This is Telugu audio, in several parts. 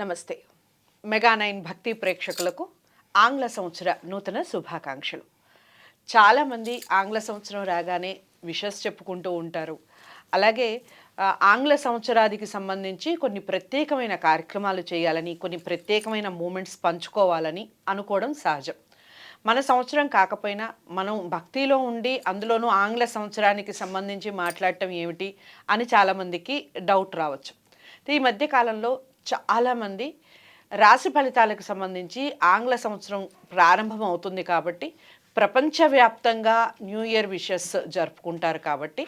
నమస్తే. మెగా నైన్ భక్తి ప్రేక్షకులకు ఆంగ్ల సంవత్సర నూతన శుభాకాంక్షలు. చాలామంది ఆంగ్ల సంవత్సరం రాగానే విషస్ చెప్పుకుంటూ ఉంటారు. అలాగే ఆంగ్ల సంవత్సరాదికి సంబంధించి కొన్ని ప్రత్యేకమైన కార్యక్రమాలు చేయాలని కొన్ని ప్రత్యేకమైన మూమెంట్స్ పంచుకోవాలని అనుకోవడం సహజం. మన సంవత్సరం కాకపోయినా మనం భక్తిలో ఉండి అందులోనూ ఆంగ్ల సంవత్సరానికి సంబంధించి మాట్లాడటం ఏమిటి అని చాలామందికి డౌట్ రావచ్చు. ఈ మధ్య కాలంలో చాలామంది రాశి ఫలితాలకు సంబంధించి ఆంగ్ల సంవత్సరం ప్రారంభం అవుతుంది కాబట్టి ప్రపంచవ్యాప్తంగా న్యూ ఇయర్ విషెస్ జరుపుకుంటారు కాబట్టి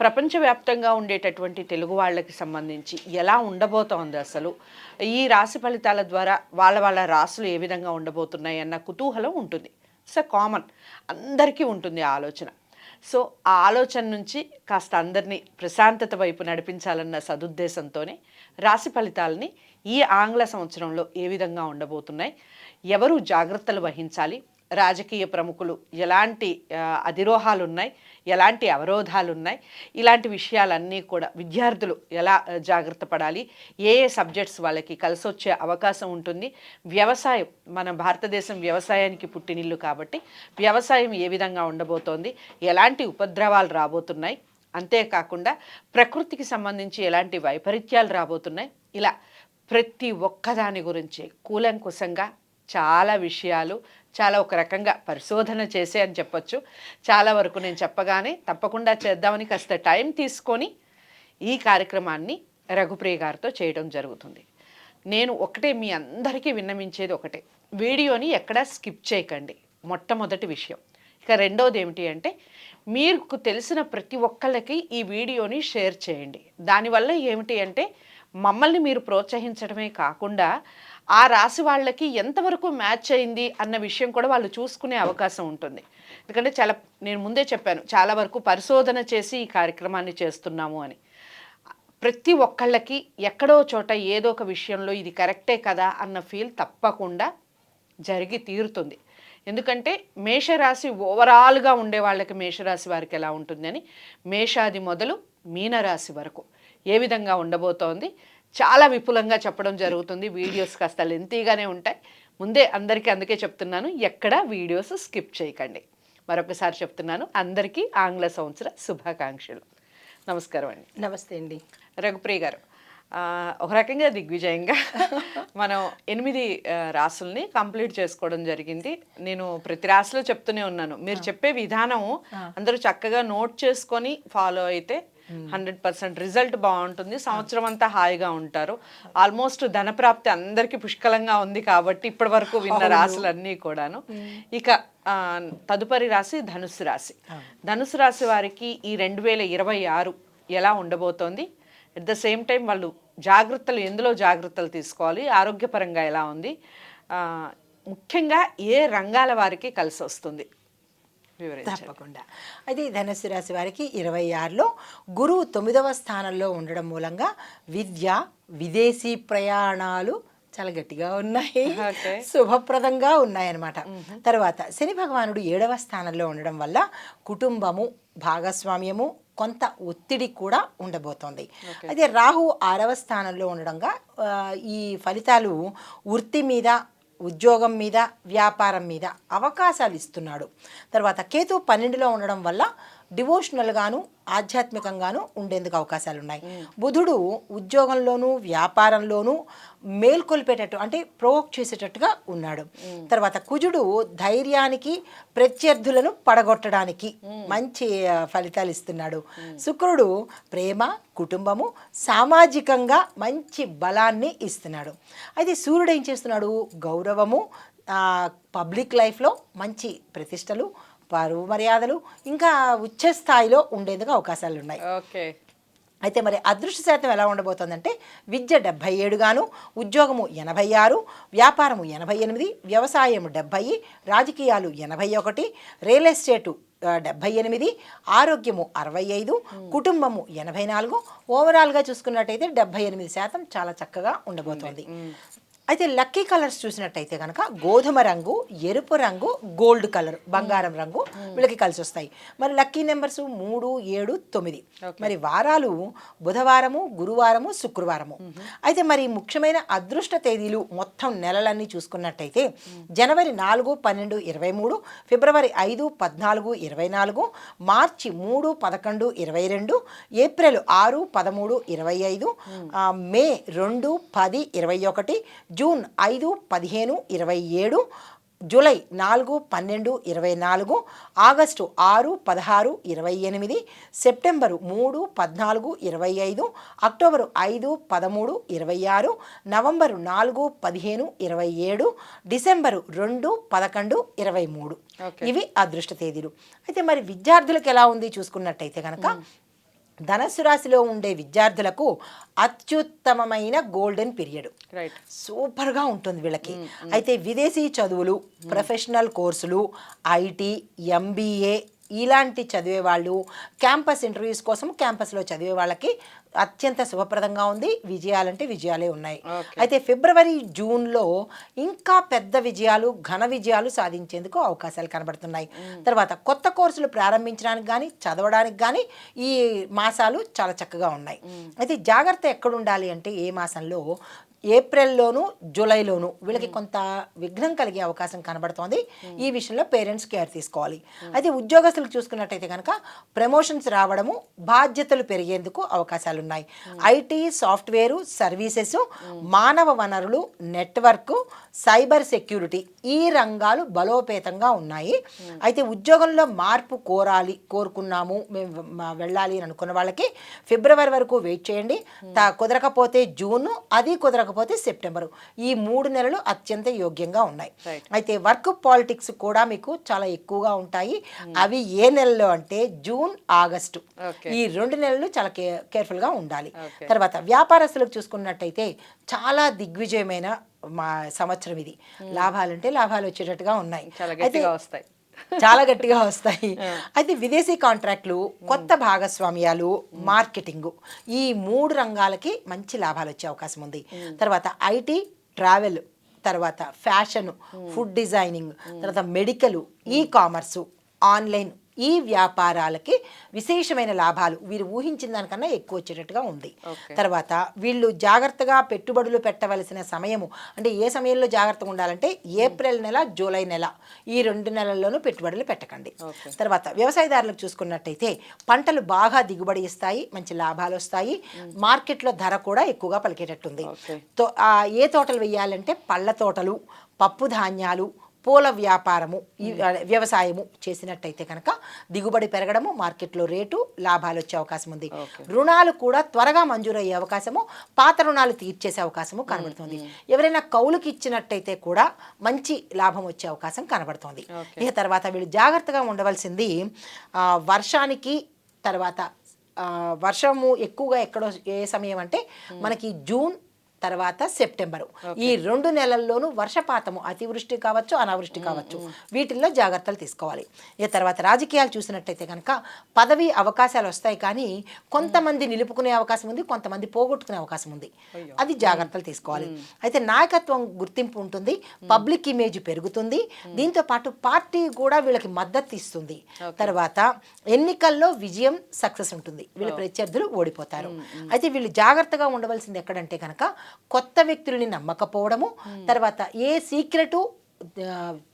ప్రపంచవ్యాప్తంగా ఉండేటటువంటి తెలుగు వాళ్ళకి సంబంధించి ఎలా ఉండబోతోంది అసలు? ఈ రాశి ఫలితాల ద్వారా వాళ్ళ వాళ్ళ రాసులు ఏ విధంగా ఉండబోతున్నాయి అన్న కుతూహలం ఉంటుంది. సో కామన్ అందరికీ ఉంటుంది ఆలోచన. సో ఆ ఆలోచన నుంచి కాస్త అందరినీ ప్రశాంతత వైపు నడిపించాలన్న సదుద్దేశంతోనే రాశి ఫలితాలని ఈ ఆంగ్ల సంవత్సరంలో ఏ విధంగా ఉండబోతున్నాయి ఎవరు జాగ్రత్తలు వహించాలి రాజకీయ ప్రముఖులు ఎలాంటి అధిరోహాలు ఉన్నాయి ఎలాంటి అవరోధాలు ఉన్నాయి ఇలాంటి విషయాలన్నీ కూడా విద్యార్థులు ఎలా జాగ్రత్త పడాలి? ఏ ఏ సబ్జెక్ట్స్ వాళ్ళకి కలిసి వచ్చే అవకాశం ఉంటుంది? వ్యవసాయం మన భారతదేశం వ్యవసాయానికి పుట్టినిల్లు కాబట్టి వ్యవసాయం ఏ విధంగా ఉండబోతోంది? ఎలాంటి ఉపద్రవాలు రాబోతున్నాయి? అంతేకాకుండా ప్రకృతికి సంబంధించి ఎలాంటి వైపరీత్యాలు రాబోతున్నాయి? ఇలా ప్రతి ఒక్కదాని గురించి కూలంకుశంగా చాలా విషయాలు చాలా ఒక రకంగా పరిశోధన చేసే అని చెప్పొచ్చు. చాలా వరకు నేను చెప్పగానే తప్పకుండా చేద్దామని కాస్త టైం తీసుకొని ఈ కార్యక్రమాన్ని రఘుప్రియ గారితో చేయడం జరుగుతుంది. నేను ఒకటే మీ అందరికీ విన్నమించేది ఒకటే. వీడియోని ఎక్కడా స్కిప్ చేయకండి. మొట్టమొదటి విషయం. ఇక రెండోది ఏమిటి అంటే మీకు తెలిసిన ప్రతి ఒక్కళ్ళకి ఈ వీడియోని షేర్ చేయండి. దానివల్ల ఏమిటి అంటే మమ్మల్ని మీరు ప్రోత్సహించడమే కాకుండా ఆ రాశి వాళ్ళకి ఎంతవరకు మ్యాచ్ అయింది అన్న విషయం కూడా వాళ్ళు చూసుకునే అవకాశం ఉంటుంది. ఎందుకంటే చాలా నేను ముందే చెప్పాను చాలా వరకు పరిశోధన చేసి ఈ కార్యక్రమాన్ని చేస్తున్నాము అని. ప్రతి ఒక్కళ్ళకి ఎక్కడో చోట ఏదో ఒక విషయంలో ఇది కరెక్టే కదా అన్న ఫీల్ తప్పకుండా జరిగి తీరుతుంది. ఎందుకంటే మేషరాశి ఓవరాల్గా ఉండే వాళ్ళకి మేషరాశి వారికి ఎలా ఉంటుందని మేషాది మొదలు మీనరాశి వరకు ఏ విధంగా ఉండబోతోంది చాలా విపులంగా చెప్పడం జరుగుతుంది. వీడియోస్ కాస్త లెంతీగానే ఉంటాయి. ముందే అందరికీ అందుకే చెప్తున్నాను ఎక్కడ వీడియోస్ స్కిప్ చేయకండి. మరొకసారి చెప్తున్నాను అందరికీ ఆంగ్ల సంవత్సర శుభాకాంక్షలు. నమస్కారం అండి. నమస్తే అండి. రఘుప్రియ గారు ఒక రకంగా దిగ్విజయంగా మనం ఎనిమిది రాసుల్ని కంప్లీట్ చేసుకోవడం జరిగింది. నేను ప్రతి రాశిలో చెప్తూనే ఉన్నాను. మీరు చెప్పే విధానం అందరూ చక్కగా నోట్ చేసుకొని ఫాలో అయితే హండ్రెడ్ పర్సెంట్ రిజల్ట్ బాగుంటుంది. సంవత్సరం అంతా హాయిగా ఉంటారు. ఆల్మోస్ట్ ధనప్రాప్తి అందరికీ పుష్కలంగా ఉంది కాబట్టి ఇప్పటి వరకు విన్న రాశులన్నీ కూడాను. ఇక తదుపరి రాశి ధనుసు రాశి. ధనుసు రాశి వారికి ఈ రెండు వేల ఇరవై ఆరు ఎలా ఉండబోతోంది? అట్ ద సేమ్ టైం వాళ్ళు జాగ్రత్తలు ఎందులో జాగ్రత్తలు తీసుకోవాలి? ఆరోగ్యపరంగా ఎలా ఉంది? ముఖ్యంగా ఏ రంగాల వారికి కలిసి వస్తుంది తప్పకుండా. అది ధనుసు రాశి వారికి ఇరవై ఆరులో గురువు తొమ్మిదవ స్థానంలో ఉండడం మూలంగా విద్య విదేశీ ప్రయాణాలు చాలా గట్టిగా ఉన్నాయి. శుభప్రదంగా ఉన్నాయన్నమాట. తర్వాత శని భగవానుడు ఏడవ స్థానంలో ఉండడం వల్ల కుటుంబము భాగస్వామ్యము కొంత ఒత్తిడి కూడా ఉండబోతోంది. అదే రాహు ఆరవ స్థానంలో ఉండడంగా ఈ ఫలితాలు వృత్తి మీద ఉద్యోగం మీద వ్యాపారం మీద అవకాశాలు ఇస్తున్నాడు. తర్వాత కేతు పన్నెండులో ఉండడం వల్ల డివోషనల్గాను ఆధ్యాత్మికంగాను ఉండేందుకు అవకాశాలు ఉన్నాయి బుధుడు ఉద్యోగంలోనూ వ్యాపారంలోనూ మేల్కొల్పేటట్టు అంటే ప్రోవోక్ చేసేటట్టుగా ఉన్నాడు. తర్వాత కుజుడు ధైర్యానికి ప్రత్యర్థులను పడగొట్టడానికి మంచి ఫలితాలు ఇస్తున్నాడు. శుక్రుడు ప్రేమ కుటుంబము సామాజికంగా మంచి బలాన్ని ఇస్తున్నాడు. అయితే సూర్యుడు ఏం చేస్తున్నాడు? గౌరవము పబ్లిక్ లైఫ్లో మంచి ప్రతిష్టలు పరువు మర్యాదలు ఇంకా ఉచ్చ స్థాయిలో ఉండేందుకు అవకాశాలు ఉన్నాయి. ఓకే. అయితే మరి అదృష్ట శాతం ఎలా ఉండబోతోందంటే విద్య డెబ్భై ఏడుగాను ఉద్యోగము ఎనభై ఆరు వ్యాపారము ఎనభై ఎనిమిది వ్యవసాయం డెబ్భై రాజకీయాలు ఎనభై ఒకటి రియల్ ఎస్టేటు ఆ, డెబ్భై ఎనిమిది ఆరోగ్యము అరవై ఐదు కుటుంబము ఎనభై నాలుగు. ఓవరాల్గా చూసుకున్నట్టయితే డెబ్భై ఎనిమిది శాతం చాలా చక్కగా ఉండబోతోంది. అయితే లక్కీ కలర్స్ చూసినట్టయితే కనుక గోధుమ రంగు ఎరుపు రంగు గోల్డ్ కలర్ బంగారం రంగు వీళ్ళకి కలిసి వస్తాయి. మరి లక్కీ నెంబర్స్ మూడు ఏడు తొమ్మిది. మరి వారాలు బుధవారము గురువారము శుక్రవారము. అయితే మరి ముఖ్యమైన అదృష్ట తేదీలు మొత్తం నెలలన్నీ చూసుకున్నట్టయితే జనవరి నాలుగు పన్నెండు ఇరవై మూడు ఫిబ్రవరి ఐదు పద్నాలుగు ఇరవై నాలుగు మార్చి మూడు పదకొండు ఇరవై రెండు ఏప్రిల్ ఆరు పదమూడు ఇరవై ఐదు మే రెండు పది ఇరవై ఒకటి జూన్ ఐదు పదిహేను ఇరవై ఏడు జూలై నాలుగు పన్నెండు ఇరవై నాలుగు ఆగస్టు ఆరు పదహారు ఇరవై ఎనిమిది సెప్టెంబరు మూడు పద్నాలుగు ఇరవై ఐదు అక్టోబరు ఐదు పదమూడు ఇరవై ఆరు నవంబరు నాలుగు పదిహేను ఇరవై ఏడు డిసెంబరు రెండు పదకొండు ఇరవై మూడు. ఇవి అదృష్ట తేదీలు. అయితే మరి విద్యార్థులకు ఎలా ఉంది చూసుకున్నట్టయితే కనుక ధనస్సు రాశిలో ఉండే విద్యార్థులకు అత్యుత్తమమైన గోల్డెన్ పీరియడ్. సూపర్గా ఉంటుంది వీళ్ళకి. అయితే విదేశీ చదువులు ప్రొఫెషనల్ కోర్సులు ఐటీ ఎంబీఏ ఇలాంటి చదివే వాళ్ళు క్యాంపస్ ఇంటర్వ్యూస్ కోసం క్యాంపస్లో చదివే వాళ్ళకి అత్యంత శుభప్రదంగా ఉంది. విజయాలంటే విజయాలే ఉన్నాయి. అయితే ఫిబ్రవరి జూన్లో ఇంకా పెద్ద విజయాలు ఘన విజయాలు సాధించేందుకు అవకాశాలు కనబడుతున్నాయి. తర్వాత కొత్త కోర్సులు ప్రారంభించడానికి కానీ చదవడానికి కానీ ఈ మాసాలు చాలా చక్కగా ఉన్నాయి. అయితే జాగ్రత్త ఎక్కడ ఉండాలి అంటే ఏ మాసంలో ఏప్రిల్లోను జూలైలోను వీళ్ళకి కొంత విఘ్నం కలిగే అవకాశం కనబడుతోంది. ఈ విషయంలో పేరెంట్స్ కేర్ తీసుకోవాలి. అయితే ఉద్యోగస్తులకు చూసుకున్నట్టయితే కనుక ప్రమోషన్స్ రావడము బాధ్యతలు పెరిగేందుకు అవకాశాలు ఉన్నాయి ఐటీ సాఫ్ట్వేరు సర్వీసెస్ మానవ వనరులు నెట్వర్క్ సైబర్ సెక్యూరిటీ ఈ రంగాలు బలోపేతంగా ఉన్నాయి. అయితే ఉద్యోగంలో మార్పు కోరాలి కోరుకున్నాము మేము వెళ్ళాలి అని అనుకున్న వాళ్ళకి ఫిబ్రవరి వరకు వెయిట్ చేయండి. తా- కుదరకపోతే జూన్ అది కుదరకపోతే సెప్టెంబరు. ఈ మూడు నెలలు అత్యంత యోగ్యంగా ఉన్నాయి. అయితే వర్క్ పాలిటిక్స్ కూడా మీకు చాలా ఎక్కువగా ఉంటాయి. అవి ఏ నెలలో అంటే జూన్ ఆగస్టు. ఈ రెండు నెలలు చాలా కే కేర్ఫుల్గా ఉండాలి. తర్వాత వ్యాపారస్తులకు చూసుకున్నట్టయితే చాలా దిగ్విజయమైన మా సంవత్సరం ఇది. లాభాలంటే లాభాలు వచ్చేటట్టుగా ఉన్నాయి. అయితే చాలా గట్టిగా వస్తాయి. అయితే విదేశీ కాంట్రాక్ట్లు కొత్త భాగస్వామ్యాలు మార్కెటింగ్ ఈ మూడు రంగాలకి మంచి లాభాలు వచ్చే అవకాశం ఉంది. తర్వాత ఐటీ ట్రావెల్ తర్వాత ఫ్యాషన్ ఫుడ్ డిజైనింగ్ తర్వాత మెడికల్ ఈ కామర్సు ఆన్లైన్ ఈ వ్యాపారాలకి విశేషమైన లాభాలు వీరు ఊహించిన దానికన్నా ఎక్కువ వచ్చేటట్టుగా ఉంది. తర్వాత వీళ్ళు జాగ్రత్తగా పెట్టుబడులు పెట్టవలసిన సమయము అంటే ఏ సమయంలో జాగ్రత్తగా ఉండాలంటే ఏప్రిల్ నెల జూలై నెల ఈ రెండు నెలల్లోనూ పెట్టుబడులు పెట్టకండి. తర్వాత వ్యవసాయదారులకు చూసుకున్నట్టయితే పంటలు బాగా దిగుబడి ఇస్తాయి మంచి లాభాలు వస్తాయి మార్కెట్లో ధర కూడా ఎక్కువగా పలికేటట్టుంది. ఏ తోటలు వేయాలంటే పళ్ళ తోటలు పప్పు ధాన్యాలు పూల వ్యాపారము వ్యవసాయము చేసినట్టయితే కనుక దిగుబడి పెరగడము మార్కెట్లో రేటు లాభాలు వచ్చే అవకాశం ఉంది. రుణాలు కూడా త్వరగా మంజూరు అయ్యే అవకాశము పాత రుణాలు తీర్చేసే అవకాశము కనబడుతుంది. ఎవరైనా కౌలుకి ఇచ్చినట్టయితే కూడా మంచి లాభం వచ్చే అవకాశం కనబడుతుంది. ఇక తర్వాత వీళ్ళు జాగ్రత్తగా ఉండవలసింది వర్షానికి తర్వాత వర్షము ఎక్కువగా ఎక్కడో ఏ సమయం అంటే మనకి జూన్ తర్వాత సెప్టెంబరు. ఈ రెండు నెలల్లోనూ వర్షపాతము అతివృష్టి కావచ్చు అనావృష్టి కావచ్చు వీటిల్లో జాగ్రత్తలు తీసుకోవాలి. ఇక తర్వాత రాజకీయాలు చూసినట్టయితే కనుక పదవి అవకాశాలు వస్తాయి కానీ కొంతమంది నిలుపుకునే అవకాశం ఉంది కొంతమంది పోగొట్టుకునే అవకాశం ఉంది. అది జాగ్రత్తలు తీసుకోవాలి. అయితే నాయకత్వం గుర్తింపు ఉంటుంది పబ్లిక్ ఇమేజ్ పెరుగుతుంది దీంతో పాటు పార్టీ కూడా వీళ్ళకి మద్దతు ఇస్తుంది. తర్వాత ఎన్నికల్లో విజయం సక్సెస్ ఉంటుంది. వీళ్ళ ప్రత్యర్థులు ఓడిపోతారు. అయితే వీళ్ళు జాగ్రత్తగా ఉండవలసింది ఎక్కడంటే కనుక కొత్త వ్యక్తులని నమ్మకపోవడము తర్వాత ఏ సీక్రెటు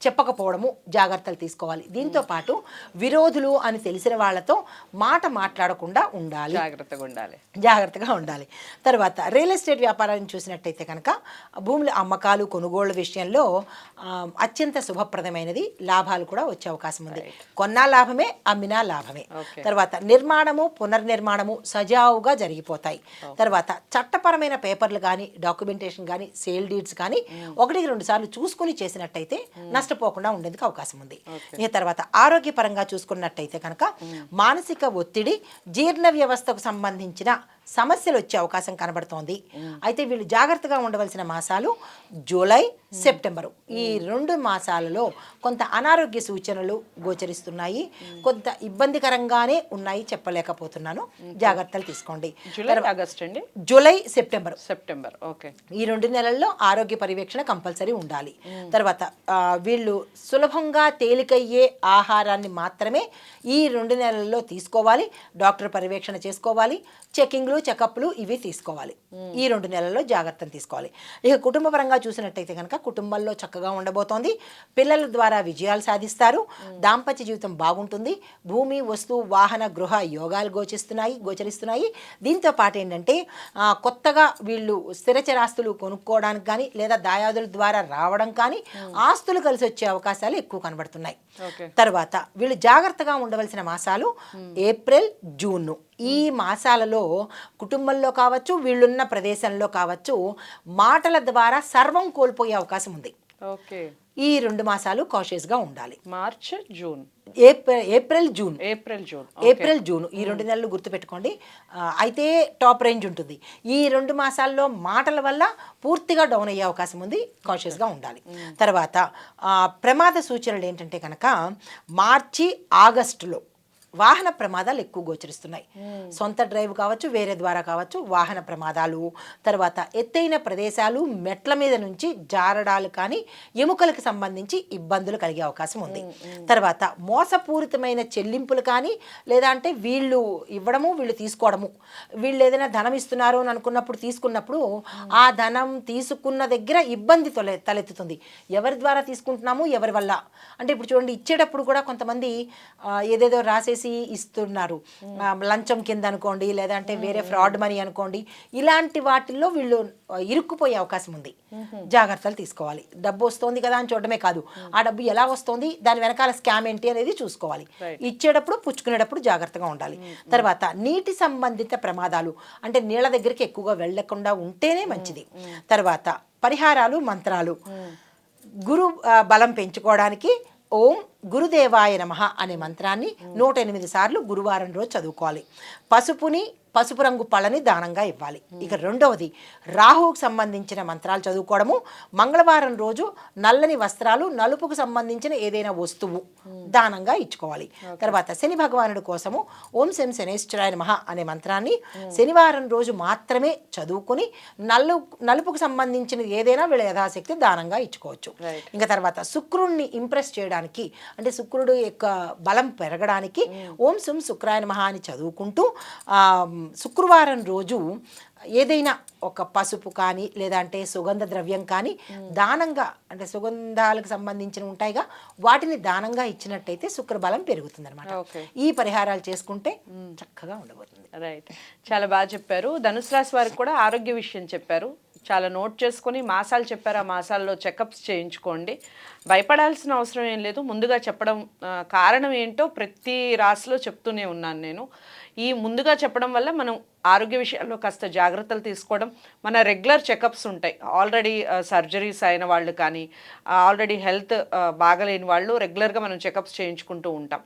చెప్పకపోవడము జాగ్రత్తలు తీసుకోవాలి. దీంతో పాటు విరోధులు అని తెలిసిన వాళ్ళతో మాట మాట్లాడకుండా ఉండాలి. జాగ్రత్తగా ఉండాలి. జాగ్రత్తగా ఉండాలి. తర్వాత రియల్ ఎస్టేట్ వ్యాపారాన్ని చూసినట్టయితే కనుక భూముల అమ్మకాలు కొనుగోళ్ళ విషయంలో అత్యంత శుభప్రదమైనది లాభాలు కూడా వచ్చే అవకాశం ఉంది. కొన్నా లాభమే అమ్మినా లాభమే. తర్వాత నిర్మాణము పునర్నిర్మాణము సజావుగా జరిగిపోతాయి. తర్వాత చట్టపరమైన పేపర్లు కానీ డాక్యుమెంటేషన్ కానీ సేల్ డీడ్స్ కానీ ఒకటికి రెండు సార్లు చూసుకుని చేసినట్టయితే నష్టపోకుండా ఉండేందుకు అవకాశం ఉంది. ఇక తర్వాత ఆరోగ్యపరంగా చూసుకున్నట్టయితే కనుక మానసిక ఒత్తిడి జీర్ణ వ్యవస్థకు సంబంధించిన సమస్యలు వచ్చే అవకాశం కనబడుతోంది. అయితే వీళ్ళు జాగ్రత్తగా ఉండవలసిన మాసాలు జూలై సెప్టెంబరు. ఈ రెండు మాసాలలో కొంత అనారోగ్య సూచనలు గోచరిస్తున్నాయి. కొంత ఇబ్బందికరంగానే ఉన్నాయి చెప్పలేకపోతున్నాను. జాగ్రత్తలు తీసుకోండి. జూలై ఆగస్ట్ అండి? July September. September okay. ఈ రెండు నెలల్లో ఆరోగ్య పర్యవేక్షణ కంపల్సరీ ఉండాలి. తర్వాత వీళ్ళు సులభంగా తేలికయ్యే ఆహారాన్ని మాత్రమే ఈ రెండు నెలల్లో తీసుకోవాలి. డాక్టర్ పర్యవేక్షణ చేసుకోవాలి. చెకింగ్లు చెకప్లు ఇవి తీసుకోవాలి. ఈ రెండు నెలల్లో జాగ్రత్తలు తీసుకోవాలి. ఇక కుటుంబ పరంగా చూసినట్టయితే కనుక కుటుంబంలో చక్కగా ఉండబోతోంది. పిల్లల ద్వారా విజయాలు సాధిస్తారు. దాంపత్య జీవితం బాగుంటుంది. భూమి వస్తు వాహన గృహ యోగాలు గోచిస్తున్నాయి గోచరిస్తున్నాయి. దీంతో పాటు ఏంటంటే కొత్తగా వీళ్ళు స్థిరచరాస్తులు కొనుక్కోవడానికి కానీ లేదా దాయాదుల ద్వారా రావడం కానీ ఆస్తులు కలిసి వచ్చే అవకాశాలు ఎక్కువ కనబడుతున్నాయి. తర్వాత వీళ్ళు జాగ్రత్తగా ఉండవలసిన మాసాలు ఏప్రిల్ జూన్. ఈ మాసాలలో కుటుంబంలో కావచ్చు వీళ్ళున్న ప్రదేశంలో కావచ్చు మాటల ద్వారా సర్వం కోల్పోయే అవకాశం ఉంది. ఓకే. ఈ రెండు మాసాలు కాషియస్గా ఉండాలి. March June. April April June. April June. April June. ఈ రెండు నెలలు గుర్తుపెట్టుకోండి. అయితే టాప్ రేంజ్ ఉంటుంది. ఈ రెండు మాసాల్లో మాటల వల్ల పూర్తిగా డౌన్ అయ్యే అవకాశం ఉంది. కాషియస్గా ఉండాలి. తర్వాత ప్రమాద సూచనలు ఏంటంటే కనుక మార్చి ఆగస్టులో వాహన ప్రమాదాలు ఎక్కువ గోచరిస్తున్నాయి. సొంత డ్రైవ్ కావచ్చు వేరే ద్వారా కావచ్చు వాహన ప్రమాదాలు. తర్వాత ఎత్తైన ప్రదేశాలు మెట్ల మీద నుంచి జారడాలు కానీ ఎముకలకు సంబంధించి ఇబ్బందులు కలిగే అవకాశం ఉంది. తర్వాత మోసపూరితమైన చెల్లింపులు కానీ లేదా అంటే వీళ్ళు ఇవ్వడము వీళ్ళు తీసుకోవడము. వీళ్ళు ఏదైనా ధనం ఇస్తున్నారు అని అనుకున్నప్పుడు తీసుకున్నప్పుడు ఆ ధనం తీసుకున్న దగ్గర ఇబ్బంది తొలె తలెత్తుతుంది. ఎవరి ద్వారా తీసుకుంటున్నాము ఎవరి వల్ల? అంటే ఇప్పుడు చూడండి ఇచ్చేటప్పుడు కూడా కొంతమంది ఏదేదో రాసేసి ఇస్తున్నారు. ఆ, లంచం కింద అనుకోండి లేదంటే వేరే ఫ్రాడ్ మనీ అనుకోండి ఇలాంటి వాటిల్లో వీళ్ళు ఇరుక్కుపోయే అవకాశం ఉంది. జాగ్రత్తలు తీసుకోవాలి. డబ్బు వస్తుంది కదా అని చూడడమే కాదు. ఆ డబ్బు ఎలా వస్తుంది దాని వెనకాల స్కామ్ ఏంటి అనేది చూసుకోవాలి. ఇచ్చేటప్పుడు పుచ్చుకునేటప్పుడు జాగ్రత్తగా ఉండాలి. తర్వాత నీటి సంబంధిత ప్రమాదాలు అంటే నీళ్ళ దగ్గరికి ఎక్కువగా వెళ్ళకుండా ఉంటేనే మంచిది. తర్వాత పరిహారాలు మంత్రాలు. గురు బలం పెంచుకోవడానికి ఓం గురుదేవాయ నమః అనే మంత్రాన్ని నూట ఎనిమిది సార్లు గురువారం రోజు చదువుకోవాలి. పసుపుని పసుపు రంగు పళ్ళని దానంగా ఇవ్వాలి. ఇక రెండవది రాహువుకు సంబంధించిన మంత్రాలు చదువుకోవడము. మంగళవారం రోజు నల్లని వస్త్రాలు నలుపుకు సంబంధించిన ఏదైనా వస్తువు దానంగా ఇచ్చుకోవాలి. తర్వాత శని భగవానుడి కోసము ఓం శని శనేశ్వరాయ నమః అనే మంత్రాన్ని శనివారం రోజు మాత్రమే చదువుకుని నల్లు నలుపుకు సంబంధించిన ఏదైనా వీళ్ళ యథాశక్తి దానంగా ఇచ్చుకోవచ్చు. ఇంకా తర్వాత శుక్రుణ్ణి ఇంప్రెస్ చేయడానికి అంటే శుక్రుడు యొక్క బలం పెరగడానికి ఓం సుం శుక్రాయ నమః అని చదువుకుంటూ ఆ, శుక్రవారం రోజు ఏదైనా ఒక పసుపు కానీ లేదంటే సుగంధ ద్రవ్యం కానీ దానంగా అంటే సుగంధాలకు సంబంధించిన ఉంటాయిగా వాటిని దానంగా ఇచ్చినట్టయితే శుక్రబలం పెరుగుతుంది Okay. ఈ పరిహారాలు చేసుకుంటే చక్కగా ఉండబోతుంది. రైట్. చాలా బాగా చెప్పారు. ధనుసు రాశి వారికి కూడా ఆరోగ్య విషయం చెప్పారు. చాలా నోట్ చేసుకొని మాసాలు చెప్పారు. ఆ మాసాల్లో చెకప్స్ చేయించుకోండి. భయపడాల్సిన అవసరం ఏం లేదు. ముందుగా చెప్పడం కారణం ఏంటో ప్రతి రాశిలో చెప్తూనే ఉన్నాను నేను. ఈ ముందుగా చెప్పడం వల్ల మనం ఆరోగ్య విషయాల్లో కాస్త జాగ్రత్తలు తీసుకోవడం మన రెగ్యులర్ చెకప్స్ ఉంటాయి. ఆల్రెడీ సర్జరీస్ అయిన వాళ్ళు కానీ ఆల్రెడీ హెల్త్ బాగలేని వాళ్ళు రెగ్యులర్గా మనం చెకప్స్ చేయించుకుంటూ ఉంటాం.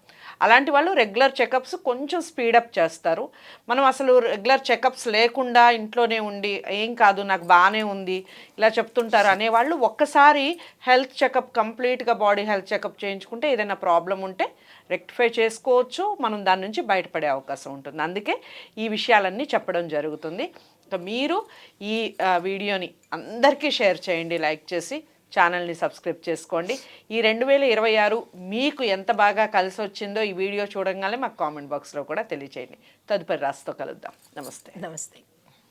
అలాంటి వాళ్ళు రెగ్యులర్ చెకప్స్ కొంచెం స్పీడప్ చేస్తారు. మనం అసలు రెగ్యులర్ చెకప్స్ లేకుండా ఇంట్లోనే ఉండి ఏం కాదు నాకు బాగానే ఉంది ఇలా చెప్తుంటారు అనేవాళ్ళు ఒక్కసారి హెల్త్ చెకప్ కంప్లీట్గా బాడీ హెల్త్ చెకప్ చేయించుకుంటే ఏదైనా ప్రాబ్లం ఉంటే రెక్టిఫై చేసుకోవచ్చు. మనం దాని నుంచి బయటపడే అవకాశం ఉంటుంది. అందుకే ఈ విషయాలన్నీ చెప్పడం జరుగుతుంది. సో మీరు ఈ వీడియోని అందరికీ షేర్ చేయండి లైక్ చేసి ఛానల్ని సబ్స్క్రైబ్ చేసుకోండి. ఈ రెండు వేల ఇరవై ఆరు మీకు ఎంత బాగా కలిసి వచ్చిందో ఈ వీడియో చూడగానే మాకు కామెంట్ బాక్స్లో కూడా తెలియచేయండి. తదుపరి రాస్తో కలుద్దాం. నమస్తే. నమస్తే.